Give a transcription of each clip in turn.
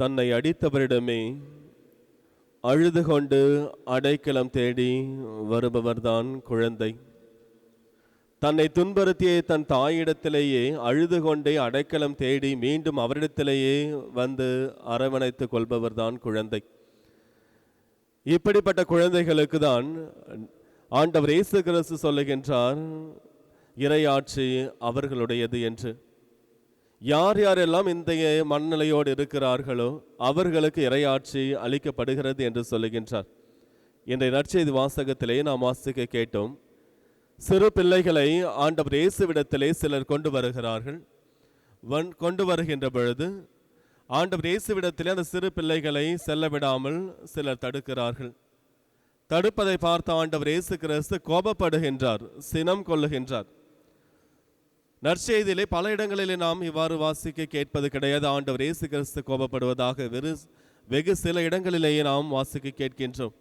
தன்னை அடித்தவரிடமே அழுது கொண்டு அடைக்கலம் தேடி வருபவர்தான் குழந்தை. தன்னை துன்புறுத்திய தன் தாயிடத்திலேயே அழுது கொண்டே அடைக்கலம் தேடி மீண்டும் அவரிடத்திலேயே வந்து அரவணைத்துக் கொள்பவர்தான் குழந்தை. இப்படிப்பட்ட குழந்தைகளுக்கு தான் ஆண்டவர் இயேசு கிறிஸ்து சொல்லுகின்றார் இறையாட்சி அவர்களுடையது என்று. யார் யாரெல்லாம் இந்த மனநிலையோடு இருக்கிறார்களோ அவர்களுக்கு இறையாட்சி அளிக்கப்படுகிறது என்று சொல்லுகின்றார். இன்றைய நற்செய்தி வாசகத்திலே நாம் வாசிக்க கேட்டோம். சிறு பிள்ளைகளை ஆண்டவர் இயேசுவிடத்திலே சிலர் கொண்டு வருகிறார்கள். வன் கொண்டு வருகின்ற பொழுது ஆண்டவர் இயேசுவிடத்திலே அந்த சிறு பிள்ளைகளை செல்ல விடாமல் சிலர் தடுக்கிறார்கள். தடுப்பதை பார்த்த ஆண்டவர் இயேசு கிறிஸ்து கோபப்படுகின்றார் சினம் கொள்ளுகின்றார் நற்செய்தியிலே பல இடங்களிலே நாம் இவ்வாறு வாசிக்க கேட்பது கிடையாது. ஆண்டவர் இயேசு கிறிஸ்து கோபப்படுவதாக வெறு வெகு சில இடங்களிலேயே நாம் வாசிக்க கேட்கின்றோம்.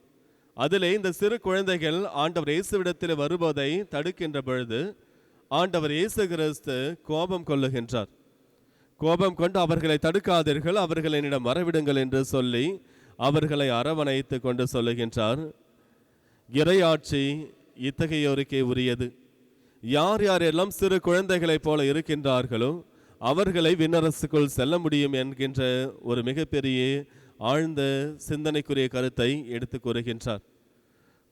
அதிலே இந்த சிறு குழந்தைகள் ஆண்டவர் இயேசுவிடத்தில் வருவதை தடுக்கின்ற பொழுது ஆண்டவர் இயேசு கிறிஸ்து கோபம் கொள்ளுகின்றார். கோபம் கொண்டு அவர்களை தடுக்காதீர்கள் அவர்கள் என்னிடம் வரவிடுங்கள் என்று சொல்லி அவர்களை அரவணைத்து கொண்டு சொல்லுகின்றார். இறையாட்சி இத்தகையோருக்கே உரியது. யார் யாரெல்லாம் சிறு குழந்தைகளைப் போல இருக்கின்றார்களோ அவர்களை விண்ணரசுக்குள் செல்ல முடியும் என்கின்ற ஒரு மிகப்பெரிய ஆழ்ந்த சிந்தனைக்குரிய கருத்தை எடுத்து கூறுகின்றார்.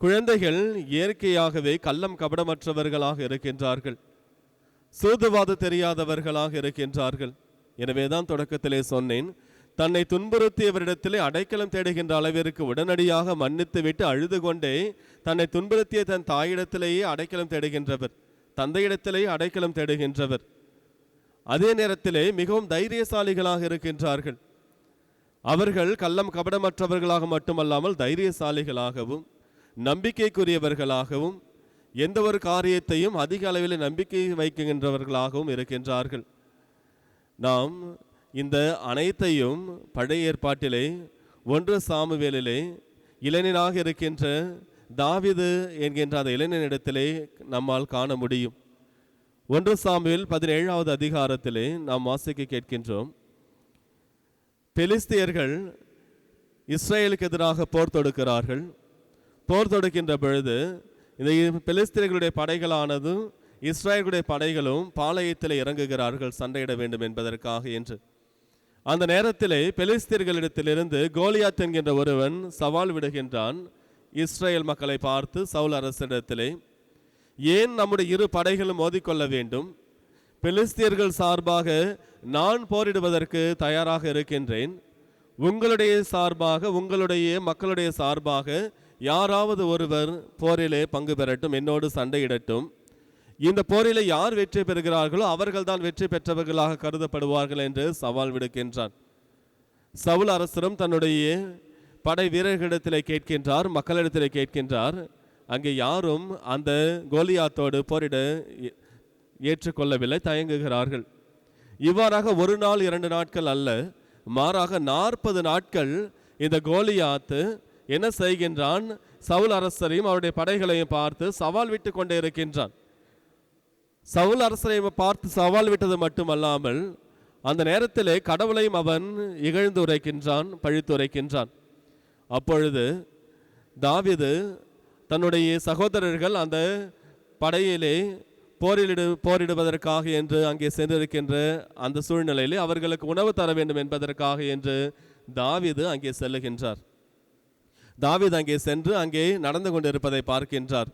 குழந்தைகள் இயற்கையாகவே கள்ளம் கபடமற்றவர்களாக இருக்கின்றார்கள். சூதுவாது தெரியாதவர்களாக இருக்கின்றார்கள். எனவேதான் தொடக்கத்திலே சொன்னேன் தன்னை துன்புறுத்தியவரிடத்திலே அடைக்கலம் தேடுகின்ற அளவிற்கு உடனடியாக மன்னித்து விட்டு அழுது கொண்டே தன்னை துன்புறுத்திய தன் தாயிடத்திலேயே அடைக்கலம் தேடுகின்றவர். தந்தையிடத்திலேயே அடைக்கலம் தேடுகின்றவர். அதே நேரத்திலே மிகவும் தைரியசாலிகளாக இருக்கின்றார்கள். அவர்கள் கள்ளம் கபடமற்றவர்களாக மட்டுமல்லாமல் தைரியசாலிகளாகவும் நம்பிக்கைக்குரியவர்களாகவும் எந்த ஒரு காரியத்தையும் அதிக அளவில் நம்பிக்கை வைக்கின்றவர்களாகவும் இருக்கின்றார்கள். நாம் இந்த அனைத்தையும் பழைய ஏற்பாட்டிலே ஒன்று சாமுவேலிலே இளைஞனாக இருக்கின்ற தாவிது என்கின்ற அந்த இளைஞனிடத்திலே நம்மால் காண முடியும். ஒன்று சாமியில் பதினேழாவது அதிகாரத்திலே நாம் வாசிக்க கேட்கின்றோம். பெலிஸ்தியர்கள் இஸ்ரேலுக்கு எதிராக போர் தொடுக்கிறார்கள். போர் தொடுக்கின்ற பொழுது இந்த பெலிஸ்தியர்களுடைய படைகளானதும் இஸ்ரேலுடைய படைகளும் பாளையத்தில் இறங்குகிறார்கள் சண்டையிட வேண்டும் என்பதற்காக என்று. அந்த நேரத்திலே பெலிஸ்தியர்களிடத்திலிருந்து கோலியாத் என்கின்ற ஒருவன் சவால் விடுகின்றான். இஸ்ரேல் மக்களை பார்த்து சவுல் அரசிடத்திலே ஏன் நம்முடைய இரு படைகளும் மோதிக்கொள்ள வேண்டும்? பெலிஸ்தியர்கள் சார்பாக நான் போரிடுவதற்கு தயாராக இருக்கின்றேன். உங்களுடைய சார்பாக உங்களுடைய மக்களுடைய சார்பாக யாராவது ஒருவர் போரிலே பங்கு பெறட்டும் என்னோடு சண்டையிடட்டும் இந்த போரிலே யார் வெற்றி பெறுகிறார்களோ அவர்கள்தான் வெற்றி பெற்றவர்களாக கருதப்படுவார்கள் என்று சவால் விடுக்கின்றான். சவுல் அரசரும் தன்னுடைய படை வீரர்களிடத்திலே கேட்கின்றார் மக்களிடத்திலே கேட்கின்றார். அங்கே யாரும் அந்த கோலியாத்தோடு போரிட ஏற்றுக்கொள்ளவில்லை தயங்குகிறார்கள். இவ்வாறாக ஒரு நாள் இரண்டு நாட்கள் அல்ல மாறாக நாற்பது நாட்கள் இந்த கோலியாத்து என்ன செய்கின்றான்? சவுல் அரசரையும் அவருடைய படைகளையும் பார்த்து சவால் விட்டு கொண்டே இருக்கின்றான். சவுல் அரசரையும் பார்த்து சவால் விட்டது மட்டுமல்லாமல் அந்த நேரத்திலே கடவுளையும் அவன் இகழ்ந்து உரைக்கின்றான் பழித்து உரைக்கின்றான். அப்பொழுது தாவிது தன்னுடைய சகோதரர்கள் அந்த படையிலே போரிடு போரிடுவதற்காக என்று அங்கே சென்றிருக்கின்ற அந்த சூழ்நிலையிலே அவர்களுக்கு உணவு தர வேண்டும் என்பதற்காக என்று தாவிது அங்கே செல்லுகின்றார். தாவித் அங்கே சென்று அங்கே நடந்து கொண்டிருப்பதை பார்க்கின்றார்.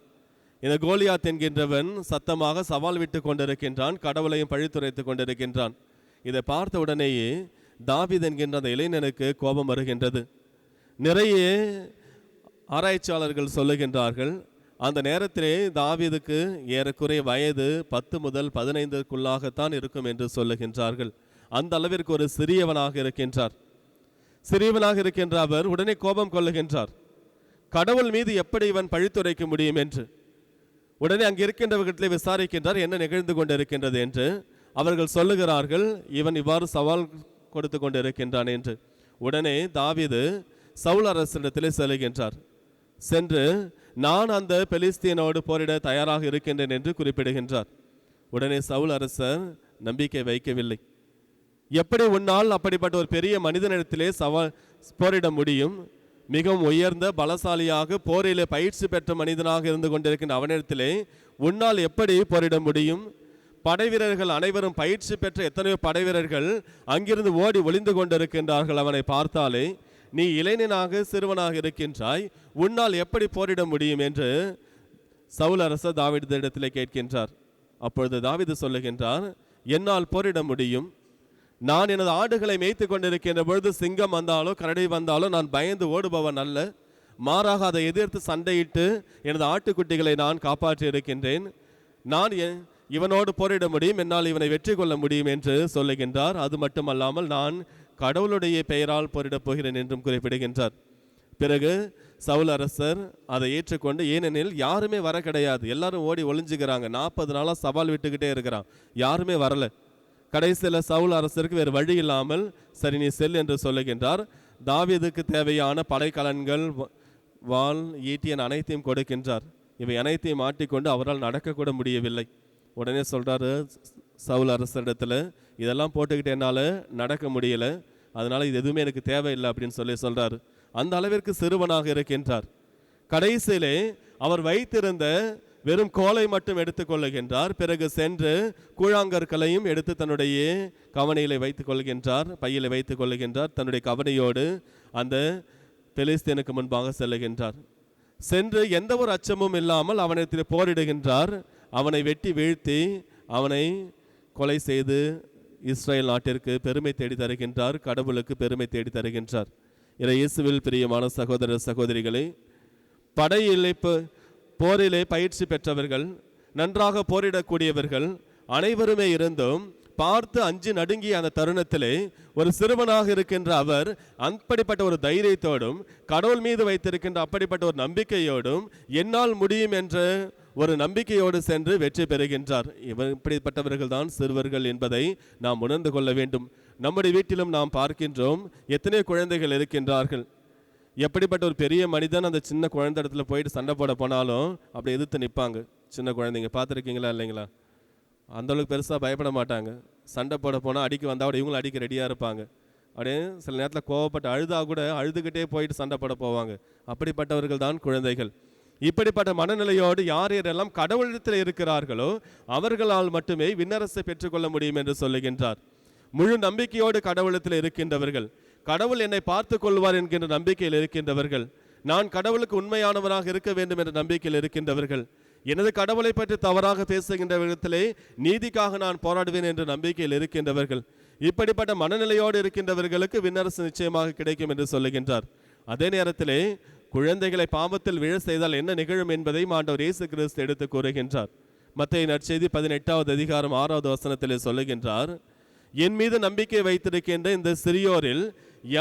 இந்த கோலியாத் என்கின்றவன் சத்தமாக சவால் விட்டு கொண்டிருக்கின்றான் கடவுளையும் பழித்துரைத்துக் கொண்டிருக்கின்றான். இதை பார்த்த உடனேயே தாவித் என்கின்ற அந்த இளைஞனுக்கு கோபம் வருகின்றது. நிறைய ஆராய்ச்சியாளர்கள் சொல்லுகின்றார்கள் அந்த நேரத்திலே தாவீதுக்கு ஏறக்குறைய வயது பத்து முதல் பதினைந்துக்குள்ளாகத்தான் இருக்கும் என்று சொல்லுகின்றார்கள். அந்த அளவிற்கு ஒரு சிறியவனாக இருக்கின்றார். சிறியவனாக இருக்கின்ற அவர் உடனே கோபம் கொள்ளுகின்றார். கடவுள் மீது எப்படி இவன் பழித்துரைக்க முடியும் என்று? உடனே அங்கே இருக்கின்றவர்களிடத்திலே விசாரிக்கின்றார் என்ன நிகழ்ந்து கொண்டிருக்கின்றது என்று. அவர்கள் சொல்லுகிறார்கள் இவன் இவ்வாறு சவால் கொடுத்து கொண்டிருக்கின்றான் என்று. உடனே தாவிது சவுல் அரசனிடத்தில் செல்கின்றார். சென்று நான் அந்த பெலிஸ்தீனோடு போரிட தயாராக இருக்கின்றேன் என்று குறிப்பிடுகின்றார். உடனே சவுல் அரசர் நம்பிக்கை வைக்கவில்லை. எப்படி உன்னால் அப்படிப்பட்ட ஒரு பெரிய மனிதனிடத்திலே சவால் போரிட முடியும்? மிகவும் உயர்ந்த பலசாலியாக போரிலே பயிற்சி பெற்ற மனிதனாக இருந்து கொண்டிருக்கின்ற அவனிடத்திலே உன்னால் எப்படி போரிட முடியும்? படை வீரர்கள் அனைவரும் பயிற்சி பெற்ற எத்தனையோ படை வீரர்கள் அங்கிருந்து ஓடி ஒளிந்து கொண்டிருக்கின்றார்கள் அவனை பார்த்தாலே நீ இளைஞனாக சிறுவனாக இருக்கின்றாய் உன்னால் எப்படி போரிட முடியும் என்று சவுல் அரசர் இடத்திலே கேட்கின்றார். அப்பொழுது தாவிது சொல்லுகின்றார் என்னால் போரிட முடியும். நான் எனது ஆடுகளை மேய்த்து கொண்டிருக்கின்ற பொழுது சிங்கம் வந்தாலோ கரடி வந்தாலோ நான் பயந்து ஓடுபவன் அல்ல. மாறாக அதை எதிர்த்து சண்டையிட்டு எனது ஆட்டுக்குட்டிகளை நான் காப்பாற்றி இருக்கின்றேன். நான் இவனோடு போரிட முடியும். என்னால் இவனை வெற்றி கொள்ள முடியும் என்று சொல்லுகின்றார். அது மட்டுமல்லாமல் நான் கடவுளுடைய பெயரால் போரிடப் போகிறேன் என்றும் குறிப்பிடுகின்றார். பிறகு சவுல் அரசர் அதை ஏற்றுக்கொண்டு ஏனெனில் யாருமே வர கிடையாது. எல்லாரும் ஓடி ஒளிஞ்சுக்கிறாங்க நாற்பது நாளாக சவால் விட்டுக்கிட்டே இருக்கிறான். யாருமே வரல. கடைசியில் சவுல் அரசருக்கு வேறு வழி இல்லாமல் சரி நீ செல் என்று சொல்லுகின்றார். தாவியதுக்கு தேவையான படைக்கலன்கள் வ- ஈட்டியன் அனைத்தையும் கொடுக்கின்றார். இவை அனைத்தையும் மாட்டிக்கொண்டு அவரால் நடக்கக்கூட முடியவில்லை. உடனே சொல்கிறாரு சவுல் அரசரிடத்தில் இதெல்லாம் போட்டுக்கிட்டேனால என்னால் நடக்க முடியல. அதனால இது எதுவுமே எனக்கு தேவையில்லை அப்படின்னு சொல்லி சொல்கிறார் அந்த அளவிற்கு சிறுவனாக இருக்கின்றார். கடைசியிலே அவர் வைத்திருந்த வெறும் கோலை மட்டும் எடுத்துக்கொள்ளுகின்றார் பிறகு சென்று கூழாங்கற்களையும் எடுத்து தன்னுடைய கவனையிலே வைத்துக் கொள்கின்றார் பையிலே வைத்துக் கொள்கின்றார் தன்னுடைய கவனையோடு அந்த பெலிஸ்தீனுக்கு முன்பாக செல்லுகின்றார். சென்று எந்த ஒரு அச்சமும் இல்லாமல் அவனிடத்தில் போரிடுகின்றார். அவனை வெட்டி வீழ்த்தி அவனை கொலை செய்து இஸ்ரேல் நாட்டிற்கு பெருமை தேடி தருகின்றார் கடவுளுக்கு பெருமை தேடி தருகின்றார். இறை இயேசுவில் பிரியமான சகோதர சகோதரிகளே படையிலே போரிலே பயிற்சி பெற்றவர்கள் நன்றாக போரிடக்கூடியவர்கள் அனைவருமே இருந்தும் பார்த்து அஞ்சு நடுங்கிய அந்த தருணத்திலே ஒரு சிறுவனாக இருக்கின்ற அவர் அப்படிப்பட்ட ஒரு தைரியத்தோடும் கடவுள் மீது வைத்திருக்கின்ற அப்படிப்பட்ட ஒரு நம்பிக்கையோடும் என்னால் முடியும் என்ற ஒரு நம்பிக்கையோடு சென்று வெற்றி பெறுகின்றார். இவர் இப்படிப்பட்டவர்கள் தான் சிறுவர்கள் என்பதை நாம் உணர்ந்து கொள்ள வேண்டும். நம்முடைய வீட்டிலும் நாம் பார்க்கின்றோம் எத்தனையோ குழந்தைகள் இருக்கின்றார்கள். எப்படிப்பட்ட ஒரு பெரிய மனிதன் அந்த சின்ன குழந்தை இடத்துல போயிட்டு சண்டை போட போனாலும் அப்படி எதிர்த்து நிற்பாங்க சின்ன குழந்தைங்க பார்த்துருக்கீங்களா இல்லைங்களா? அந்த அளவுக்கு பெருசாக பயப்பட மாட்டாங்க. சண்டை போட போனால் அடிக்க வந்தால் கூட இவங்களும் அடிக்க ரெடியாக இருப்பாங்க. அப்படியே சில நேரத்தில் கோவப்பட்டு அழுதா கூட அழுதுகிட்டே போயிட்டு சண்டை போட போவாங்க. அப்படிப்பட்டவர்கள் தான் குழந்தைகள். இப்படிப்பட்ட மனநிலையோடு யார் யாரெல்லாம் கடவுளிடத்தில் இருக்கிறார்களோ அவர்களால் மட்டுமே விண்ணரசை பெற்றுக்கொள்ள முடியும் என்று சொல்லுகின்றார். முழு நம்பிக்கையோடு கடவுளத்தில் இருக்கின்றவர்கள் கடவுள் என்னை பார்த்து கொள்வார் என்கின்ற நம்பிக்கையில் இருக்கின்றவர்கள் நான் கடவுளுக்கு உண்மையானவராக இருக்க வேண்டும் என்ற நம்பிக்கையில் இருக்கின்றவர்கள் எனது கடவுளை பற்றி தவறாக பேசுகின்ற விதத்திலே நீதிக்காக நான் போராடுவேன் என்ற நம்பிக்கையில் இருக்கின்றவர்கள் இப்படிப்பட்ட மனநிலையோடு இருக்கின்றவர்களுக்கு விண்ணரசு நிச்சயமாக கிடைக்கும் என்று சொல்லுகின்றார். அதே நேரத்திலே குழந்தைகளை பாவத்தில் விழ செய்தால் என்ன நிகழும் என்பதை ஆண்டவர் இயேசு கிறிஸ்து எடுத்து கூறுகின்றார். மத்திய நற்செய்தி பதினெட்டாவது அதிகாரம் ஆறாவது வசனத்திலே சொல்லுகின்றார் என் மீது நம்பிக்கை வைத்திருக்கின்ற இந்த சிறியோரில்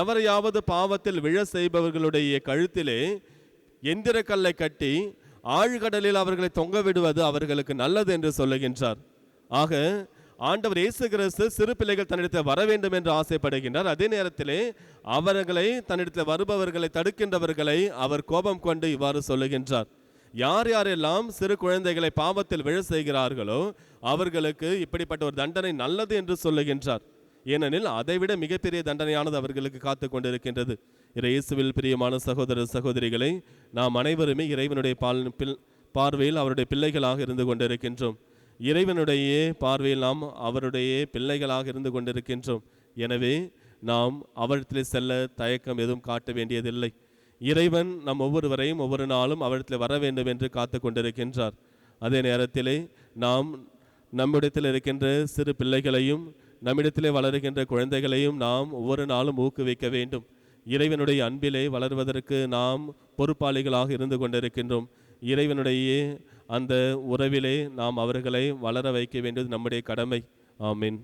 எவரையாவது பாவத்தில் விழ செய்பவர்களுடைய கழுத்திலே எந்திரக்கல்லை கட்டி ஆழ்கடலில் அவர்களை தொங்க விடுவது அவர்களுக்கு நல்லது என்று சொல்லுகின்றார். ஆக ஆண்டவர் இயேசு கிறிஸ்து சிறு பிள்ளைகள் தன்னிடத்தில் வர வேண்டும் என்று ஆசைப்படுகின்றார். அதே நேரத்திலே அவர்களை தன்னிடத்தில் வருபவர்களை தடுக்கின்றவர்களை அவர் கோபம் கொண்டு இவ்வாறு சொல்லுகின்றார். யார் யாரெல்லாம் சிறு குழந்தைகளை பாவத்தில் விழ செய்கிறார்களோ அவர்களுக்கு இப்படிப்பட்ட ஒரு தண்டனை நல்லது என்று சொல்லுகின்றார். ஏனெனில் அதைவிட மிகப்பெரிய தண்டனையானது அவர்களுக்கு காத்து கொண்டிருக்கின்றது. இறையேசுவில் பிரியமான சகோதர சகோதரிகளை நாம் அனைவருமே இறைவனுடைய பால் பில் பார்வையில் அவருடைய பிள்ளைகளாக இருந்து கொண்டிருக்கின்றோம். இறைவனுடைய பார்வையில் நாம் அவருடைய பிள்ளைகளாக இருந்து கொண்டிருக்கின்றோம். எனவே நாம் அவரிடத்தில் செல்ல தயக்கம் எதுவும் காட்ட வேண்டியதில்லை. இறைவன் நம் ஒவ்வொருவரையும் ஒவ்வொரு நாளும் அவரிடத்தில் வர வேண்டும் என்று காத்து கொண்டிருக்கின்றார். அதே நேரத்திலே நாம் நம்மிடத்தில் இருக்கின்ற சிறு பிள்ளைகளையும் நம்மிடத்திலே வளருகின்ற குழந்தைகளையும் நாம் ஒவ்வொரு நாளும் ஊக்குவிக்க வேண்டும். இறைவனுடைய அன்பிலே வளர்வதற்கு நாம் பொறுப்பாளிகளாக இருந்து கொண்டிருக்கின்றோம். இறைவனுடைய அந்த உறவிலே நாம் அவர்களை வளர வைக்க வேண்டியது நம்முடைய கடமை. ஆமீன்.